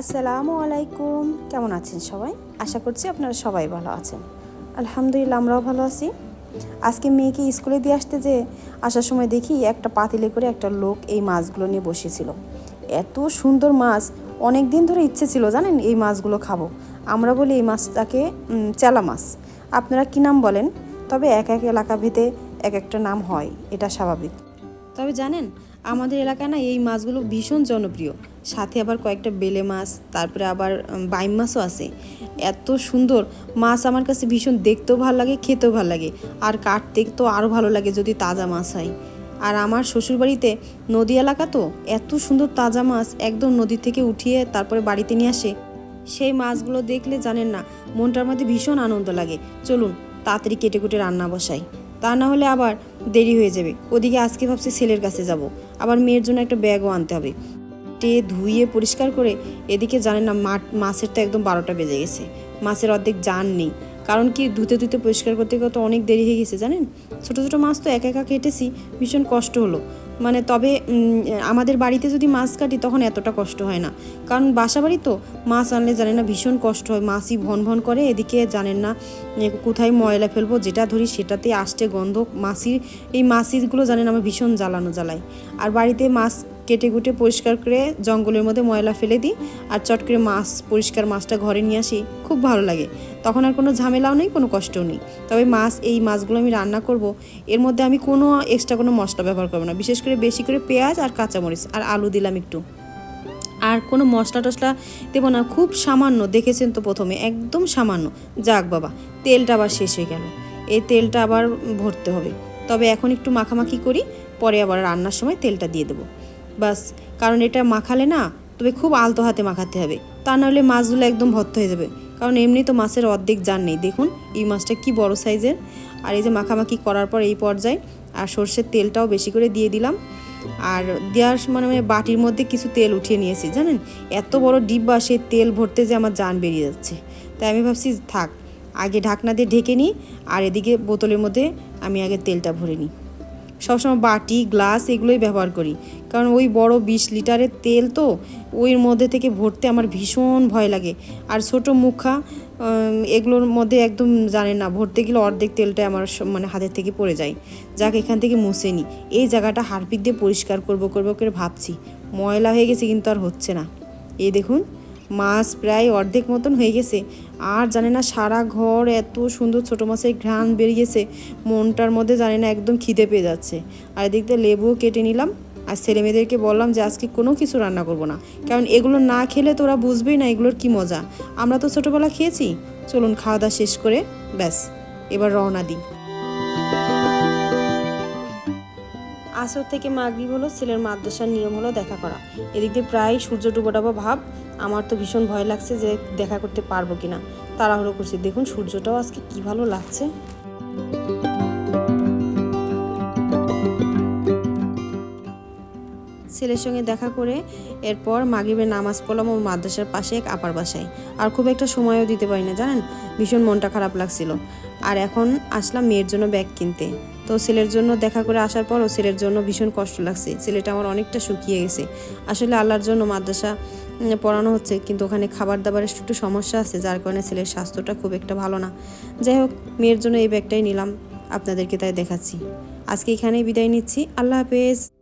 আসসালামু আলাইকুম। কেমন আছেন সবাই? আশা করছি আপনারা সবাই ভালো আছেন। আলহামদুলিল্লাহ, আমরাও ভালো আছি। আজকে মেয়েকে স্কুলে দিয়ে আসতে যে আসার সময় দেখি একটা পাতিলে করে একটা লোক এই মাছগুলো নিয়ে বসেছিল। এত সুন্দর মাছ অনেক দিন ধরে ইচ্ছে ছিল, জানেন, এই মাছগুলো খাব। আমরা বলি এই মাছটাকে চেলা মাছ। আপনারা কী নাম বলেন? তবে এক এক এলাকা ভেদে এক একটা নাম হয়, এটা স্বাভাবিক। তবে জানেন, আমাদের এলাকায় না এই মাছগুলো ভীষণ জনপ্রিয়। সাথে আবার কয়েকটা বেলে মাছ, তারপরে আবার বাইম মাছও আছে। এত সুন্দর মাছ আমার কাছে ভীষণ দেখতেও ভালো লাগে, খেতেও ভালো লাগে। আর কাটতে তো আরও ভালো লাগে যদি তাজা মাছ হয়। আর আমার শ্বশুরবাড়িতে নদী এলাকা তো, এত সুন্দর তাজা মাছ একদম নদী থেকে উঠিয়ে তারপরে বাড়িতে নিয়ে আসে। সেই মাছগুলো দেখলে জানেন না, মনটার মধ্যে ভীষণ আনন্দ লাগে। চলুন, তাড়াতাড়ি কেটে কুটে রান্না বসাই। তা না হলে আবার দেরি হয়ে যাবে। ওদিকে আজকে ভাবছি ছেলের কাছে যাব। আবার মেয়ের জন্য একটা ব্যাগও আনতে হবে। টে ধুইয়ে পরিষ্কার করে এদিকে জানেন না, মাঠ মাছের তো একদম বারোটা বেজে গেছে। মাছের অর্ধেক জান নেই। কারণ কি, ধুতে ধুতে পরিষ্কার করতে করতে অনেক দেরি হয়ে গেছে জানেন? ছোটো ছোটো মাছ তো একা একা কেটেছি ভীষণ কষ্ট হলো। মানে তবে আমাদের বাড়িতে যদি মাছ কাটি তখন এতটা কষ্ট হয় না। কারণ বাসা বাড়ি তো মাছ আনলে জানেন না ভীষণ কষ্ট হয়। মাছই ভন ভন করে, এদিকে জানেন না কোথায় ময়লা ফেলব, যেটা ধরি সেটাতে আসছে গন্ধ। মাছির, এই মাছিগুলো জানেন আমার ভীষণ জ্বালানো জ্বালায়। আর বাড়িতে মাছ কেটে কুটে পরিষ্কার করে জঙ্গলের মধ্যে ময়লা ফেলে দিই আর চট করে মাছ, পরিষ্কার মাছটা ঘরে নিয়ে আসি। খুব ভালো লাগে। তখন আর কোনো ঝামেলাও নেই, কোনো কষ্টও নেই। তবে মাছ, এই মাছগুলো আমি রান্না করব। এর মধ্যে আমি কোনো এক্সট্রা কোনো মশলা ব্যবহার করব না। বিশেষ করে বেশি করে পেঁয়াজ আর কাঁচামরিচ আর আলু দিলাম একটু। আর কোনো মশলা টশলা দেবো না। খুব সামান্য, দেখেছেন তো প্রথমে, একদম সামান্য। যাক বাবা, তেলটা আবার শেষ হয়ে গেল। এই তেলটা আবার ভরতে হবে। তবে এখন একটু মাখামাখি করি, পরে আবার রান্নার সময় তেলটা দিয়ে দেবো। বাস, কারণ এটা মাখালে না তবে খুব আলতো হাতে মাখাতে হবে। তা নাহলে মাছগুলো একদম ভর্ত হয়ে যাবে। কারণ এমনি তো মাছের অর্ধেক জান নেই। দেখুন, এই মাছটা কি বড় সাইজের। আর এই যে মাখামাখি করার পর এই পর্যায়ে, আর সর্ষের তেলটাও বেশি করে দিয়ে দিলাম। আর দেওয়ার মানে মানে বাটির মধ্যে কিছু তেল উঠিয়ে নিয়েছি, জানেন? এত বড় ডিব্বা সেই তেল ভরতে যে আমার জান বেরিয়ে যাচ্ছে। তাই আমি ভাবছি, থাক, আগে ঢাকনা দিয়ে ঢেকে নিই, আর এদিকে বোতলের মধ্যে আমি আগে তেলটা ভরে নিই। সবসময় বাটি, গ্লাস এগুলোই ব্যবহার করি। কারণ ওই বড় বিশ লিটারের তেল তো ওইর মধ্যে থেকে ভরতে আমার ভীষণ ভয় লাগে। আর ছোট মুখা এগুলোর মধ্যে একদম জানে না, ভরতে গেলে অর্ধেক তেলটা আমার মানে হাতের থেকে পড়ে যায়। যাক, এখান থেকে মুছে নিই। এই জায়গাটা হারপিক দিয়ে পরিষ্কার করব করব করে ভাবছি। ময়লা হয়ে গেছে কিন্তু আর হচ্ছে না। এই দেখুন। মাছ প্রায় অর্ধেক মতন হয়ে গেছে। আর জানে না সারা ঘর এত সুন্দর ছোটো মাছের ঘ্রাণ বেরিয়েছে, মনটার মধ্যে জানে না একদম খিদে পেয়ে যাচ্ছে। আর এদিক দিয়ে লেবুও কেটে নিলাম। আর ছেলে মেয়েদেরকে বললাম যে, আজকে কোনো কিছু রান্না করব না। কারণ এগুলো না খেলে তো ওরা বুঝবেই না এগুলোর কি মজা। আমরা তো ছোটোবেলা খেয়েছি। চলুন খাওয়া দাওয়া শেষ করে ব্যাস, এবার রওনা দিই। আসর থেকে মাগরিব হলো, ছেলের মাদ্রাসার নিয়ম হলো দেখা করা। এদিক দিয়ে প্রায় সূর্য ডুবোডাবো ভাব, আমার তো ভীষণ ভয় লাগছে যে দেখা করতে পারব কিনা। তাড়াহুড়ো করছি, দেখুন সূর্যটাও আজকে কি ভালো লাগছে। ছেলের সঙ্গে দেখা করে এরপর মাগরিবের নামাজ পড়লাম ও মাদ্রাসার পাশে এক আপার বাসায়। আর খুব একটা সময়ও দিতে পারি না জানেন? ভীষণ মনটা খারাপ লাগছিল। আর এখন আসলাম মেয়ের জন্য ব্যাগ কিনতে। তো ছেলের জন্য দেখা করে আসার পরও ছেলের জন্য ভীষণ কষ্ট লাগছে। ছেলেটা আমার অনেকটা শুকিয়ে গেছে। আসলে আল্লাহর জন্য মাদ্রাসা পড়ানো হচ্ছে, কিন্তু ওখানে খাবার দাবারের একটু সমস্যা আছে, যার কারণে ছেলের স্বাস্থ্যটা খুব একটা ভালো না। যাই হোক, মেয়ের জন্য এই ব্যাগটাই নিলাম। আপনাদেরকে তাই দেখাচ্ছি। আজকে এখানেই বিদায় নিচ্ছি। আল্লাহ হাফেজ।